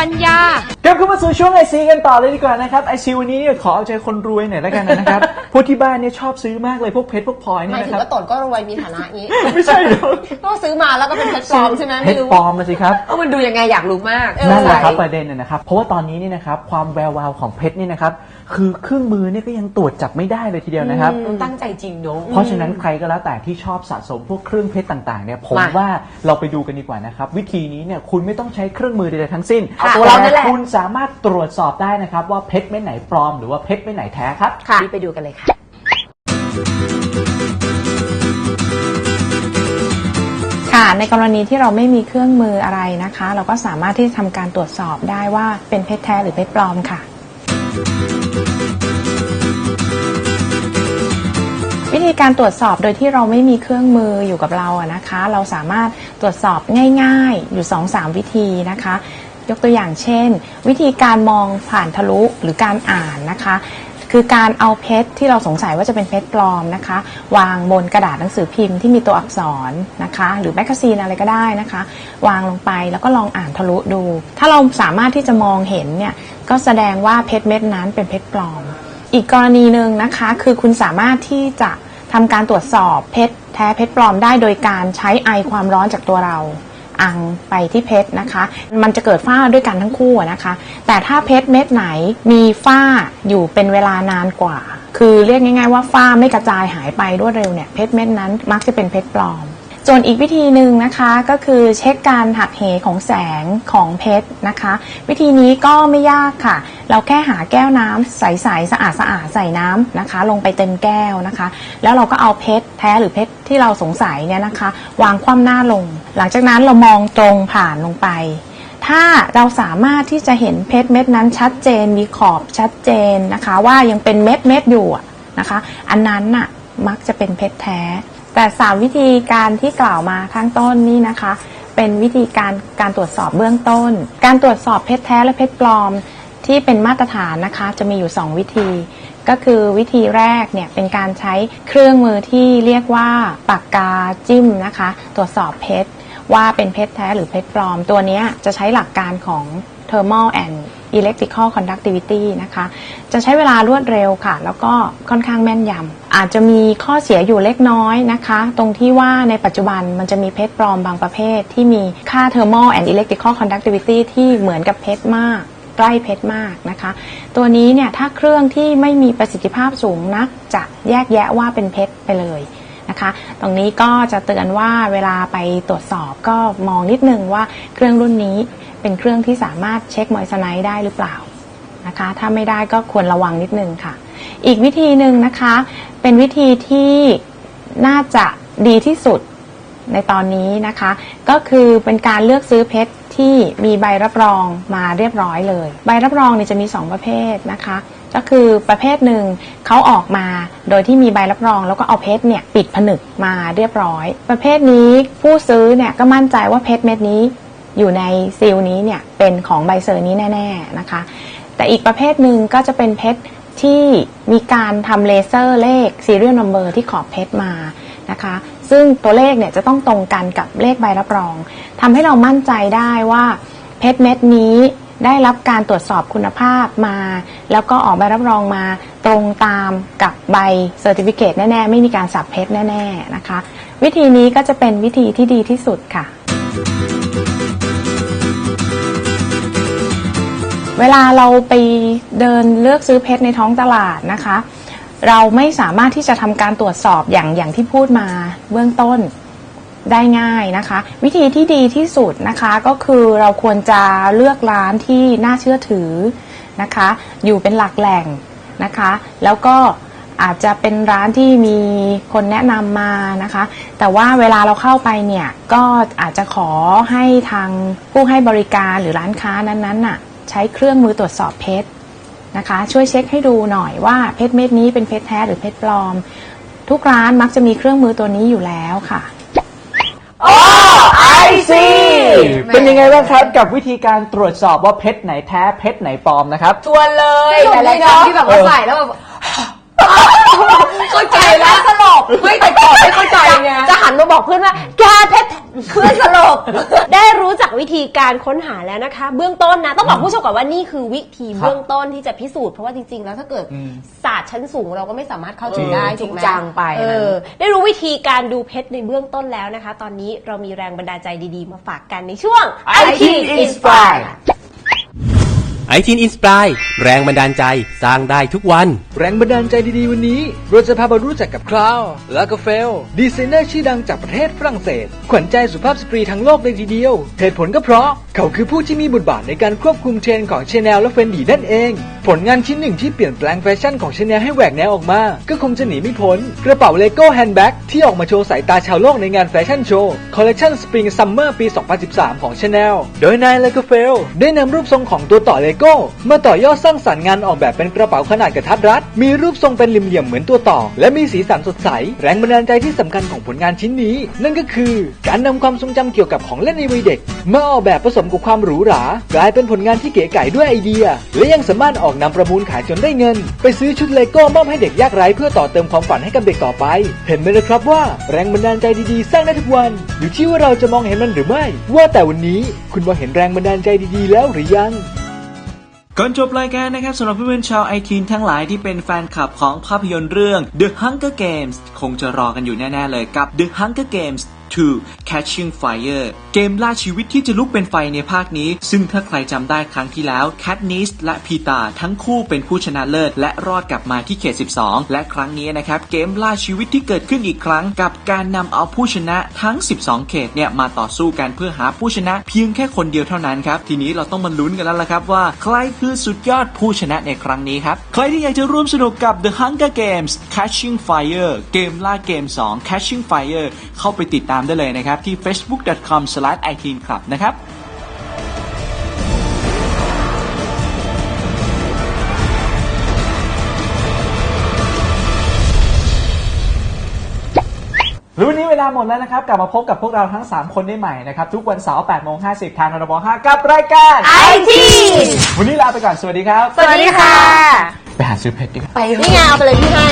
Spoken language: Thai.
ปัญญากลับเข้ามาสู่ช่วงไอซีกันต่อเลยดีกว่านะครับไอซีวันนี้เนี่ยขอเอาใจคนรวยหน่อยแล้วกันนะครับพวกที่บ้านเนี่ยชอบซื้อมากเลยพวกเพชรพวกพลอยหเนี่มายยถึนะงครับว่าตนก็รวยมีฐานะนี้ไม่ใช่หรอกต้องซื้อมาแล้วก็เป็นเพชรปลอมใช่ไหมเพไม่ชรรู้ปลอมมาสิครับ เออมันดูยังไงอยากรู้มากนั่นแหละครับเอปอระเด็นนะนะครับ เพราะว่าตอนนี้นี่นะครับความแวววาวของเพชรนี่นะครับ คือเครื่องมือเนี่ยก็ยังตรวจจับไม่ได้เลยทีเดียวนะครับ อืมตั้งใจจริงเนอะ เพราะฉะนั้นใครก็แล้วแต่ที่ชอบสะสมพวกเครื่องเพชรต่างๆเนี่ยผมมาว่าเราไปดูกันดีกว่านะครับ วิธีนี้เนี่ยคุณไม่ต้องใช้เครื่องมือใดๆทั้งสิ้นเอาตัวเรานั่นแหละ คุณสามารถตรวจสอบได้นะครับ ว่าเพชรเม็ดไหนปลอมหรือว่าเพชรเม็ดไหนแท้ครับ ค่ะรีบไปดูกันเลยค่ะ ค่ะ ในกรณีที่เราไม่มีเครื่องมืออะไรนะคะ เราก็สามารถที่จะทำการตรวจสอบได้ว่าเป็นเพชรแท้หรือเพชรปลอมค่ะ วิธีการตรวจสอบโดยที่เราไม่มีเครื่องมืออยู่กับเราอะนะคะ เราสามารถตรวจสอบง่าย ๆ อยู่ 2-3 วิธีนะคะ ยกตัวอย่างเช่น วิธีการมองผ่านทะลุหรือการอ่านนะคะ คือการเอาเพชรที่เราสงสัยว่าจะเป็นเพชรปลอมนะคะ วางบนกระดาษหนังสือพิมพ์ที่มีตัวอักษรนะคะ หรือแมกกาซีนอะไรก็ได้นะคะ วางลงไปแล้วก็ลองอ่านทะลุดู ถ้าเราสามารถที่จะมองเห็นเนี่ยก็แสดงว่าเพชรเม็ดนั้นเป็นเพชรปลอมอีกกรณีหนึ่งนะคะคือคุณสามารถที่จะ ทำการตรวจสอบเพชรแท้เพชรปลอมได้โดยการใช้ไอความร้อนจากตัวเราอังไปที่เพชรนะคะ มันจะเกิดฝ้าด้วยกันทั้งคู่นะคะ แต่ถ้าเพชรเม็ดไหนมีฝ้าอยู่เป็นเวลานานกว่า คือเรียกง่าย ๆ ว่าฝ้าไม่กระจายหายไปรวดเร็วเนี่ยเพชรเม็ดนั้นมักจะเป็นเพชรปลอม ส่วนอีกวิธีหนึ่งนะคะก็คือเช็คการหักเหของแสงของเพชรนะคะ วิธีนี้ก็ไม่ยากค่ะ เราแค่หาแก้วน้ำใสๆสะอาดสะอาดๆใส่น้ำนะคะ ลงไปเต็มแก้วนะคะ แล้วเราก็เอาเพชรแท้หรือเพชรที่เราสงสัยเนี่ยนะคะ วางคว่ำหน้าลง หลังจากนั้นเรามองตรงผ่านลงไปถ้าเราสามารถที่จะเห็นเพชรเม็ดนั้นชัดเจนมีขอบชัดเจนนะคะ ว่ายังเป็นเม็ดเม็ดๆอยู่นะคะ อันนั้นน่ะมักจะเป็นเพชรแท้ แต่สามวิธีการที่กล่าวมาข้างต้นนี่นะคะ เป็นวิธีการการตรวจสอบเบื้องต้น การตรวจสอบเพชรแท้และเพชรปลอมที่เป็นมาตรฐานนะคะจะมีอยู่ 2 วิธี ก็คือวิธีแรกเนี่ยเป็นการใช้เครื่องมือที่เรียกว่าปากกาจิ้มนะคะ ตรวจสอบเพชรว่าเป็นเพชรแท้หรือเพชรปลอม ตัวนี้จะใช้หลักการของ thermal and electrical conductivity นะคะ จะใช้เวลารวดเร็วค่ะ แล้วก็ค่อนข้างแม่นยำ อาจจะมีข้อเสียอยู่เล็กน้อยนะคะ ตรงที่ว่าในปัจจุบันมันจะมีเพชรปลอมบางประเภท ที่มีค่า thermal and electrical conductivity ที่เหมือนกับเพชรมาก ใกล้เพชรมากนะคะ ตัวนี้เนี่ยถ้าเครื่องที่ไม่มีประสิทธิภาพสูงนัก จะแยกแยะว่าเป็นเพชรไปเลยนะคะตรงนี้ก็จะเตือนว่าเวลาไปตรวจสอบก็มองนิดนึงว่าเครื่องรุ่นนี้ เป็นเครื่องที่สามารถเช็คมอยส์ไนท์ได้หรือเปล่านะคะ ถ้าไม่ได้ก็ควรระวังนิดนึงค่ะ อีกวิธีหนึ่งนะคะ เป็นวิธีที่น่าจะดีที่สุดในตอนนี้นะคะ ก็คือเป็นการเลือกซื้อเพชรที่มีใบรับรองมาเรียบร้อยเลย ใบรับรองเนี่ยจะมี 2 ประเภทนะคะ ก็คือประเภทหนึ่งเขาออกมาโดยที่มีใบรับรอง แล้วก็เอาเพชรเนี่ยปิดผนึกมาเรียบร้อย ประเภทนี้ผู้ซื้อเนี่ยก็มั่นใจว่าเพชรเม็ดนี้ อยู่ในซีลนี้เนี่ยเป็นของใบเซอร์นี้แน่ ๆนะคะ แต่อีกประเภทหนึ่งก็จะเป็นเพชรที่มีการทำเลเซอร์เลข serial number ที่ขอบเพชรมานะคะ ซึ่งตัวเลขเนี่ยจะต้องตรงกันกับเลขใบรับรองทำให้เรามั่นใจได้ว่าเพชรเม็ดนี้ได้รับการตรวจสอบคุณภาพมา แล้วก็ออกใบรับรองมาตรงตามกับใบเซอร์ติฟิเคตแน่ ๆ ไม่มีการสับเพชรแน่ ๆ นะคะ วิธีนี้ก็จะเป็นวิธีที่ดีที่สุดค่ะ เวลาเราไปเดินเลือกซื้อเพชรในท้องตลาดนะคะ เราไม่สามารถที่จะทำการตรวจสอบอย่างอย่างที่พูดมาเบื้องต้นได้ง่ายนะคะ วิธีที่ดีที่สุดนะคะก็คือเราควรจะเลือกร้านที่น่าเชื่อถือนะคะ อยู่เป็นหลักแหล่งนะคะ แล้วก็อาจจะเป็นร้านที่มีคนแนะนำมานะคะ แต่ว่าเวลาเราเข้าไปเนี่ยก็อาจจะขอให้ทางผู้ให้บริการหรือร้านค้านั้นๆน่ะ ใช้เครื่องมือตรวจสอบเพชรนะคะ ช่วยเช็คให้ดูหน่อยว่าเพชรเม็ดนี้เป็นเพชรแท้หรือเพชรปลอม ทุกร้านมักจะมีเครื่องมือตัวนี้อยู่แล้วค่ะไอซีเป็นยังไงบ้างครับกับวิธีการตรวจสอบว่าเพชรไหนแท้เพชรไหนปลอมนะครับ ชวนเลย สนุกหลายดีๆคเนรั้อะงที่แบบว่าใส่แล้วแบบ เข้าใจแล้วสลบไม่แต่ก่อนไม่เข้าใจไง จะหันมาบอกเพื่อนว่าแกเพชรเพื่อนสลบ ได้รู้จักวิธีการค้นหาแล้วนะคะ เบื้องต้นนะ ต้องบอกผู้ชมก่อนว่านี่คือวิธีครับเบื้องต้นที่จะพิสูจน์เพราะว่าจริงๆ แล้วถ้าเกิดอืมศาสตร์ชั้นสูงเราก็ไม่สามารถเข้าถึงจริงได้จริถูงกไหมจังไปเอนะอได้รู้วิธีการดูเพชรในเบื้องต้นแล้วนะคะ ตอนนี้เรามีแรงบันดาลใจดีๆ มาฝากกันในช่วง IT Inspire ไอทีนอินสปายแรงบันดาลใจสร้างได้ทุกวัน แรงบันดาลใจดีๆ วันนี้ เราจะพามารู้จักกับคลาวและก็เฟล ดีไซเนอร์ชื่อดังจากประเทศฝรั่งเศส ขวัญใจสุภาพสตรีทั้งโลกเลยทีเดียว เหตุผลก็เพราะเขาคือผู้ที่มีบทบาทในการควบคุมเทรนด์ของชาแนลและเฟนดีนั่นเอง ผลงานชิ้นหนึ่งที่เปลี่ยนแปลงแฟชั่นของชาแนลให้แหวกแนวออกมา ก็คงจะหนีไม่พ้นกระเป๋าเลโก้แฮนด์แบ็กที่ออกมาโชว์สายตาชาวโลกในงานแฟชั่นโชว์คอลเลคชันสปริงซัมเมอร์ปี 2013 ของชาแนลโดยนายเลโกเฟลได้นำรูปทรงของตัวต่อเลโก้ มาต่อยอดสร้างสรรค์งานออกแบบเป็นกระเป๋าขนาดกระทัดรัด มีรูปทรงเป็นเหลี่ยมๆเหมือนตัวต่อ และมีสีสันสดใส แรงบันดาลใจที่สำคัญของผลงานชิ้นนี้ นั่นก็คือ การนำความทรงจำเกี่ยวกับของเล่นในวัยเด็ก มาออกแบบผสมกับความหรูหรากลายเป็นผลงานที่เก๋ไก๋ด้วยไอเดีย และยังสามารถออกนำประมูลขายจนได้เงิน ไปซื้อชุดเลโก้มอบให้เด็กยากไร้เพื่อต่อเติมความฝันให้กับเด็กต่อไป เห็นไหมละครับว่าแรงบันดาลใจดีๆ สร้างได้ทุกวัน อยู่ที่ว่าเราจะมองเห็นมันหรือไม่ ว่าแต่วันนี้คุณมองเห็นแรงบันดาลใจดีๆ แล้วหรือยัง ก่อนจบรายการนะครับสำหรับเพื่อนๆชาวไอทีนทั้งหลายที่เป็นแฟนคลับของภาพยนตร์เรื่อง The Hunger Games คงจะรอกันอยู่แน่ๆเลยกับ The Hunger Games 2 Catching Fire เกมล่าชีวิตที่จะลุกเป็นไฟในภาคนี้ ซึ่งถ้าใครจำได้ครั้งที่แล้วแคทนิสและพีตาทั้งคู่เป็นผู้ชนะเลิศ และรอดกลับมาที่เขต 12 และครั้งนี้นะครับเกมล่าชีวิตที่เกิดขึ้นอีกครั้ง กับการนำเอาผู้ชนะทั้ง 12 เขตเนี่ยมาต่อสู้กันเพื่อหาผู้ชนะ เพียงแค่คนเดียวเท่านั้นครับทีนี้เราต้องมาลุ้นกันแล้วล่ะครับว่า ใครคือสุดยอดผู้ชนะในครั้งนี้ครับใครที่อยากจะร่วมสนุกกับ The Hunger Games Catching Fire เกมล่าเกม 2 Catching Fire เข้าไปติดตามได้เลยนะครับ ที่ facebook.com/iteenclub นะครับแล้ววันนี้เวลาหมดแล้วนะครับ กลับมาพบกับพวกเราทั้ง 3 คนได้ใหม่นะครับ ทุกวันเสาร์8โมง50 ทางทรบ5กับรายการไอทีวันนี้ลาไปก่อน สวัสดีครับ สวัสดีค่ะ ไปหาซื้อเพชรดีกว่า ไปนี่ไงเอาไปเลยพี่ให้